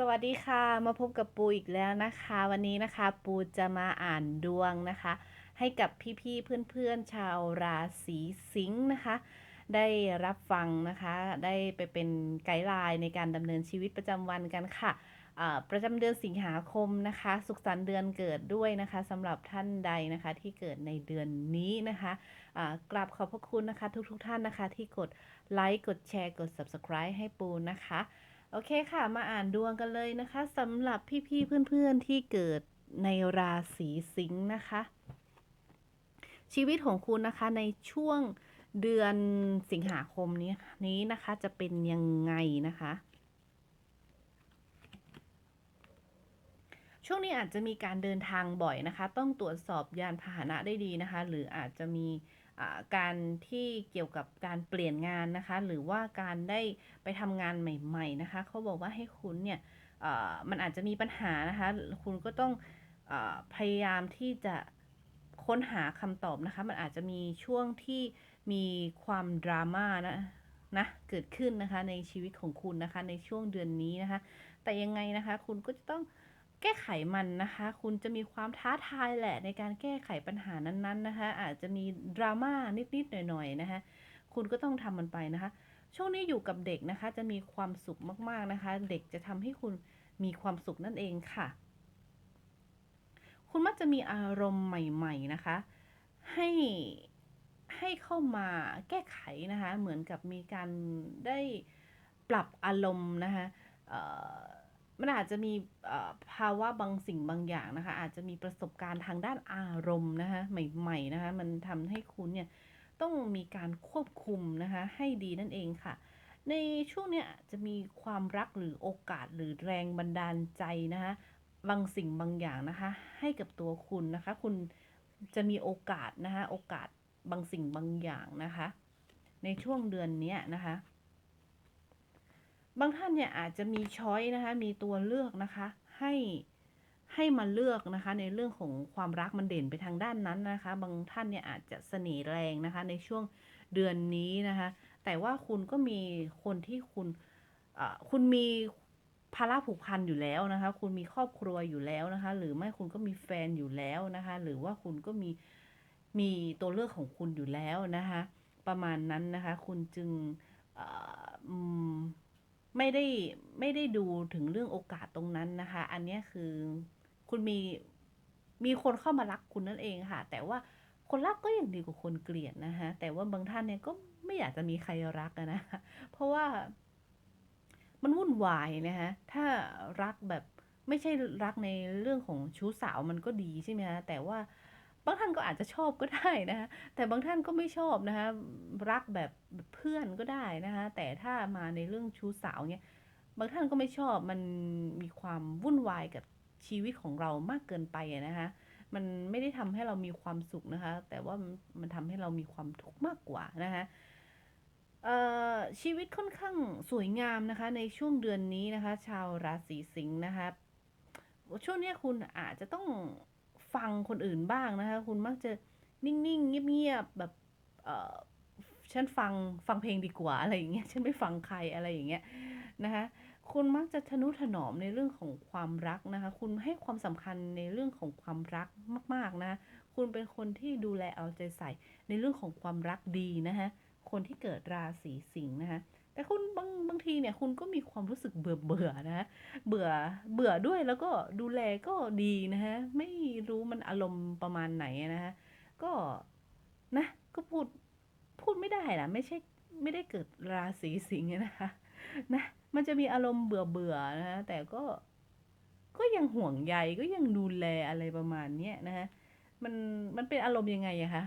สวัสดีค่ะมาพบกับปูอีกแล้วนะคะ วันนี้นะคะปูจะมาอ่านดวงนะคะ ให้กับพี่ๆเพื่อนๆชาวราศีสิงห์นะคะ ได้รับฟังนะคะ ได้ไปเป็นไกด์ไลน์ในการดำเนินชีวิตประจำวันกันค่ะประจำเดือนสิงหาคมนะคะ สุขสันต์เดือนเกิดด้วยนะคะสำหรับท่านใดนะคะที่เกิดในเดือนนี้นะคะอ่ากราบขอบพระคุณนะคะทุกๆท่านนะคะที่กดไลค์กดแชร์กด subscribe ให้ปูนะคะ โอเคค่ะ มาอ่านดวงกันเลยนะคะสำหรับพี่ๆเพื่อนๆที่เกิดในราศีสิงห์นะคะ ชีวิตของคุณนะคะในช่วงเดือนสิงหาคมนี้นี้นะคะจะเป็นยังไงนะคะ ช่วงนี้อาจจะมีการเดินทางบ่อยนะคะ ต้องตรวจสอบยานพาหนะได้ดีนะคะ หรืออาจจะมี การที่เกี่ยวกับการเปลี่ยนงานนะคะ หรือว่าการได้ไปทำงานใหม่ๆนะคะเขาบอกว่าให้คุณเนี่ยมันอาจจะมีปัญหานะคะ คุณก็ต้องอพยายามที่จะค้นหาคำตอบนะคะ มันอาจจะมีช่วงที่มีความดราม่านะนะเกิดขึ้นนะคะในชีวิตของคุณนะคะในช่วงเดือนนี้นะคะ แต่ยังไงนะคะ คุณก็จะต้อง ก้ไขมันนะคะ คุณจะมีความท้าทายแหละในการแก้ไขปัญหานั้นๆนะคะ อาจจะมีดราม่านิดๆหน่อยๆนะคะ คุณก็ต้องทำมันไปนะคะ ช่วงนี้อยู่กับเด็กนะคะ จะมีความสุขมากๆนะคะ เด็กจะทำให้คุณมีความสุขนั่นเองค่ะ คุณมักจะมีอารมณ์ใหม่ ๆนะคะ ให้ให้เข้ามาแก้ไขนะคะ เหมือนกับมีการได้ปรับอารมณ์นะคะ มันอาจจะมีภาวะบางสิ่งบางอย่างนะคะ อาจจะมีประสบการณ์ทางด้านอารมณ์นะคะใหม่ๆนะคะมันทำให้คุณเนี่ยต้องมีการควบคุมนะคะให้ดีนั่นเองค่ะ ในช่วงเนี้ยจะมีความรักหรือโอกาสหรือแรงบันดาลใจนะคะบางสิ่งบางอย่างนะคะให้กับตัวคุณนะคะ คุณจะมีโอกาสนะคะโอกาสบางสิ่งบางอย่างนะคะ ในช่วงเดือนเนี้ยนะคะ บางท่านเนี่ยอาจจะมีช้อยนะคะ มีตัวเลือกนะคะ ให้ให้มาเลือกนะคะ ในเรื่องของความรักมันเด่นไปทางด้านนั้นนะคะ บางท่านเนี่ยอาจจะเสน่ห์แรงนะคะ ในช่วงเดือนนี้นะคะ แต่ว่าคุณก็มีคนที่คุณคุณมีภาระผูกพันอยู่แล้วนะคะ คุณมีครอบครัวอยู่แล้วนะคะ หรือไม่คุณก็มีแฟนอยู่แล้วนะคะ หรือว่าคุณก็มีมีตัวเลือกของคุณอยู่แล้วนะคะ ประมาณนั้นนะคะ คุณจึงออ ไม่ได้ไม่ได้ดูถึงเรื่องโอกาสตรงนั้นนะคะ อันนี้คือคุณมีมีคนเข้ามารักคุณนั่นเองค่ะ แต่ว่าคนรักก็ยังดีกว่าคนเกลียดนะคะแต่ว่าบางท่านเนี่ยก็ไม่อยากจะมีใครรักนะเพราะว่ามันวุ่นวายนะคะถ้ารักแบบไม่ใช่รักในเรื่องของชู้สาวมันก็ดีใช่ไหมคะแต่ว่า บางท่านก็อาจจะชอบก็ได้นะคะแต่บางท่านก็ไม่ชอบนะคะรักแบบเพื่อนก็ได้นะคะแต่ถ้ามาในเรื่องชู้สาวเนี่ยบางท่านก็ไม่ชอบมันมีความวุ่นวายกับชีวิตของเรามากเกินไปนะคะมันไม่ได้ทำให้เรามีความสุขนะคะ แต่ว่ามันมันทำให้เรามีความทุกข์มากกว่านะคะเอ่อชีวิตค่อนข้างสวยงามนะคะ ในช่วงเดือนนี้นะคะ ชาวราศีสิงห์นะคะช่วงนี้คุณอาจจะต้อง ฟังคนอื่นบ้างนะคะ คุณมักจะนิ่งๆเงียบๆแบบเออฉันฟังฟังเพลงดีกว่าอะไรอย่างเงี้ยฉันไม่ฟังใครอะไรอย่างเงี้ยนะคะคุณมักจะทนุถนอมในเรื่องของความรักนะคะ คุณให้ความสำคัญในเรื่องของความรักมาก ๆนะ คุณเป็นคนที่ดูแลเอาใจใส่ในเรื่องของความรักดีนะคะ คนที่เกิดราศีสิงห์นะคะแต่คุณบางบางทีเนี่ยคุณก็มีความรู้สึกเบื่อเบื่อนะเบื่อเบื่อด้วยแล้วก็ดูแลก็ดีนะฮะไม่รู้มันอารมณ์ประมาณไหนนะฮะก็นะก็พูดพูดไม่ได้นะไม่ใช่ไม่ได้เกิดราศีสิงห์นะคะนะมันจะมีอารมณ์เบื่อเบื่อนะฮะแต่ก็ก็ยังห่วงใยก็ยังดูแลอะไรประมาณเนี้ยนะฮะมันมันเป็นอารมณ์ยังไงอะคะ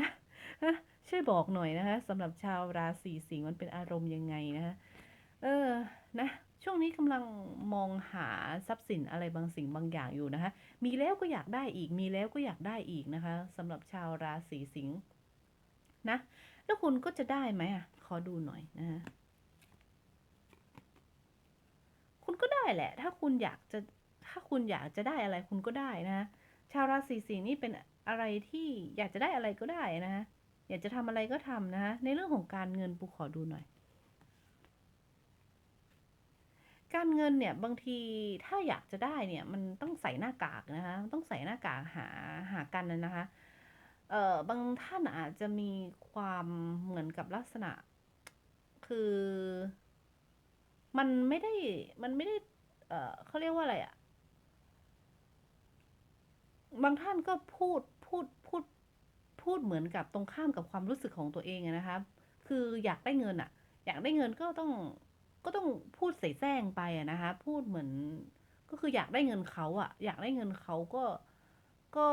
นะฮะ ช่วยบอกหน่อยนะคะสำหรับชาวราศีสิงห์มันเป็นอารมณ์ยังไงนะคะเออนะช่วงนี้กำลังมองหาทรัพย์สินอะไรบางสิ่งบางอย่างอยู่นะคะ มีแล้วก็อยากได้อีก มีแล้วก็อยากได้อีกนะคะสำหรับชาวราศีสิงห์นะ แล้วคุณก็จะได้ไหมอะ ขอดูหน่อยนะคะคุณก็ได้แหละ ถ้าคุณอยากจะถ้าคุณอยากจะได้อะไรคุณก็ได้นะะชาวราศีสิงห์นี่เป็นอะไรที่อยากจะได้อะไรก็ได้นะคะ อยากจะทำอะไรก็ทำนะคะในเรื่องของการเงินปูขอดูหน่อย การเงินเนี่ยบางทีถ้าอยากจะได้เนี่ยมันต้องใส่หน้ากากนะคะต้องใส่หน้ากากหาหากันนะนะคะเอ่อบางท่านอาจจะมีความเหมือนกับลักษณะ คือ มันไม่ได้มันไม่ได้ เอ่อเขาเรียกว่าอะไรอะบางท่านก็พูดพูดพูด พูดเหมือนกับตรงข้ามกับความรู้สึกของตัวเองนะคะ คืออยากได้เงินอะอยากได้เงินก็ต้องก็ต้องพูดใส่แซงไปอะนะคะ พูดเหมือน ก็คืออยากได้เงินเขาอะอยากได้เงินเขาก็ก็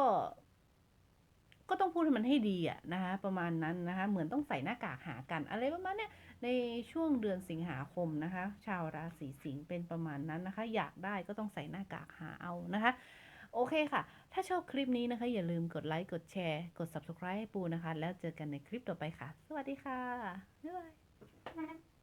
ก็ต้องพูดให้มันให้ดีอะนะคะ ประมาณนั้นนะคะ เหมือนต้องใส่หน้ากากหากัน อะไรประมาณเนี้ยในช่วงเดือนสิงหาคมนะคะ ชาวราศีสิงห์เป็นประมาณนั้นนะคะ อยากได้ก็ต้องใส่หน้ากากหาเอานะคะ โอเคค่ะ ถ้าชอบคลิปนี้นะคะ อย่าลืมกดไลค์กดแชร์ กด subscribe ให้ปูนะคะ แล้วเจอกันในคลิปต่อไปค่ะ สวัสดีค่ะ บ๊ายบาย